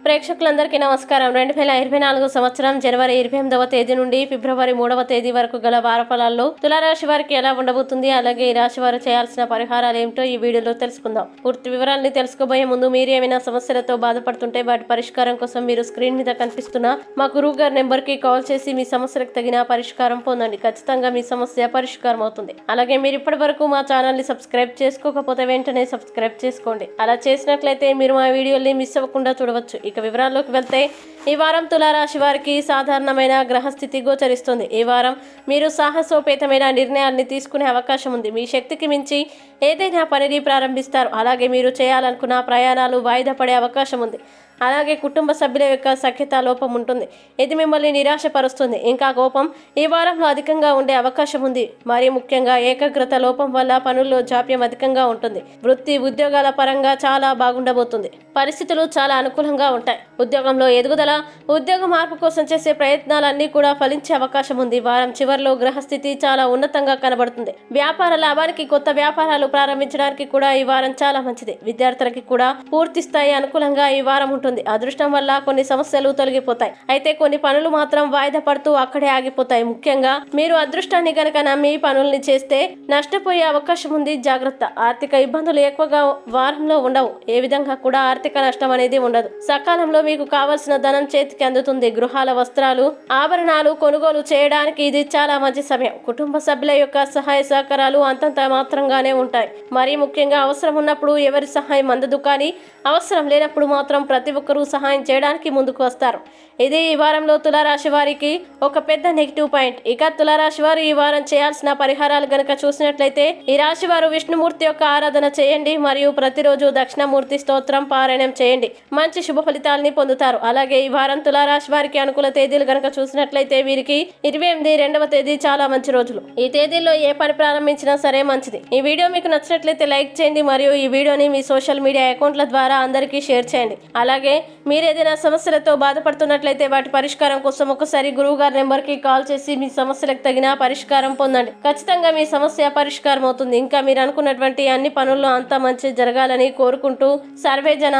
ప్రేక్షకులందరికీ నమస్కారం. రెండు వేల ఇరవై నాలుగు సంవత్సరం జనవరి ఇరవై ఎనిమిదవ తేదీ నుండి ఫిబ్రవరి మూడవ తేదీ వరకు గల వారఫలాల్లో తులారాశి వారికి ఎలా ఉండబోతుంది అలాగే ఈ రాశి వారు చేయాల్సిన పరిహారాలు ఏమిటో ఈ వీడియోలో తెలుసుకుందాం. పూర్తి వివరాలని తెలుసుకోబోయే ముందు మీరు ఏమైనా సమస్యలతో బాధపడుతుంటే వాటి పరిష్కారం కోసం మీరు స్క్రీన్ మీద కనిపిస్తున్న మా గురువు గారి నెంబర్కి కాల్ చేసి మీ సమస్యలకు తగిన పరిష్కారం పొందండి. ఖచ్చితంగా మీ సమస్య పరిష్కారం అవుతుంది. అలాగే మీరు ఇప్పటి వరకు మా ఛానల్ని సబ్స్క్రైబ్ చేసుకోకపోతే వెంటనే సబ్స్క్రైబ్ చేసుకోండి. అలా చేసినట్లయితే మీరు మా వీడియోని మిస్ అవ్వకుండా చూడవచ్చు. ఇక వివరాల్లోకి వెళ్తే ఈ వారం తులారాశి వారికి సాధారణమైన గ్రహస్థితి గోచరిస్తుంది. ఈ వారం మీరు సాహసోపేతమైన నిర్ణయాల్ని తీసుకునే అవకాశం ఉంది. మీ శక్తికి మించి ఏదైనా పనిని ప్రారంభిస్తారు. అలాగే మీరు చేయాలనుకున్న ప్రయాణాలు వాయిదా పడే అవకాశం ఉంది. అలాగే కుటుంబ సభ్యుల యొక్క సఖ్యత లోపం ఉంటుంది. ఇది మిమ్మల్ని నిరాశపరుస్తుంది. ఇంకా కోపం ఈ వారంలో అధికంగా ఉండే అవకాశం ఉంది. మరి ముఖ్యంగా ఏకాగ్రత లోపం వల్ల పనుల్లో జాప్యం అధికంగా ఉంటుంది. వృత్తి ఉద్యోగాల పరంగా చాలా బాగుండబోతుంది. పరిస్థితులు చాలా అనుకూలంగా ఉంటాయి. ఉద్యోగంలో ఎదుగుదల ఉద్యోగ మార్పు కోసం చేసే ప్రయత్నాలన్నీ కూడా ఫలించే అవకాశం ఉంది. వారం చివరిలో గ్రహస్థితి చాలా ఉన్నతంగా కనబడుతుంది. వ్యాపార లాభానికి కొత్త వ్యాపారాలు ప్రారంభించడానికి కూడా ఈ వారం చాలా మంచిది. విద్యార్థులకి కూడా పూర్తి స్థాయి అనుకూలంగా ఈ వారం ఉంటుంది. అదృష్టం వల్ల కొన్ని సమస్యలు తొలగిపోతాయి. అయితే కొన్ని పనులు మాత్రం వాయిదా పడుతూ అక్కడే ఆగిపోతాయి. ముఖ్యంగా మీరు అదృష్టాన్ని గనక నమ్మి పనుల్ని చేస్తే నష్టపోయే అవకాశం ఉంది. జాగ్రత్త. ఆర్థిక ఇబ్బందులు ఎక్కువగా వారంలో ఉండవు. ఏ విధంగా కూడా ఆర్థిక నష్టం అనేది ఉండదు. సకాలంలో మీకు కావలసిన ధనం చేతికి అందుతుంది. గృహాల వస్త్రాలు ఆభరణాలు కొనుగోలు చేయడానికి ఇది చాలా మంచి సమయం. కుటుంబ సభ్యుల యొక్క సహాయ సహకారాలు అంతంత మాత్రంగానే ఉంటాయి. మరీ ముఖ్యంగా అవసరం ఉన్నప్పుడు ఎవరి సహాయం అందదు కానీ అవసరం లేనప్పుడు మాత్రం ప్రతి ఒక్కరూ సహాయం చేయడానికి ముందుకు వస్తారు. ఇది ఈ వారంలో తులారాశి వారికి ఒక పెద్ద నెగిటివ్ పాయింట్. ఇక తులారాశి వారు ఈ వారం చేయాల్సిన పరిహారాలు గనక చూసినట్లయితే ఈ రాశి వారు విష్ణుమూర్తి యొక్క ఆరాధన చేయండి మరియు ప్రతిరోజు దక్షిణమూర్తి స్తోత్రం పారాయణం చేయండి. మంచి శుభ ఫలితాలని పొందుతారు. అలాగే ఈ వారం తులారాశి వారికి అనుకూల తేదీలు గనక చూసినట్లయితే వీరికి ఇరవై ఎనిమిది రెండవ తేదీ చాలా మంచి రోజులు. ఈ తేదీల్లో ఏ పని ప్రారంభించినా సరే మంచిది. ఈ వీడియో మీకు నచ్చినట్లయితే లైక్ చేయండి మరియు ఈ వీడియోని మీ సోషల్ మీడియా అకౌంట్ల ద్వారా అందరికీ షేర్ చేయండి. అలాగే మీరు ఏదైనా సమస్యలతో బాధపడుతున్నట్లయితే వాటి పరిష్కారం కోసం ఒకసారి గురువు గారి నెంబర్కి కాల్ చేసి మీ సమస్యలకు తగిన పరిష్కారం పొందండి. ఖచ్చితంగా మీ సమస్య పరిష్కారం అవుతుంది. ఇంకా మీరు అనుకున్నటువంటి అన్ని పనుల్లో అంతా మంచి జరగాలని కోరుకుంటూ సర్వే జన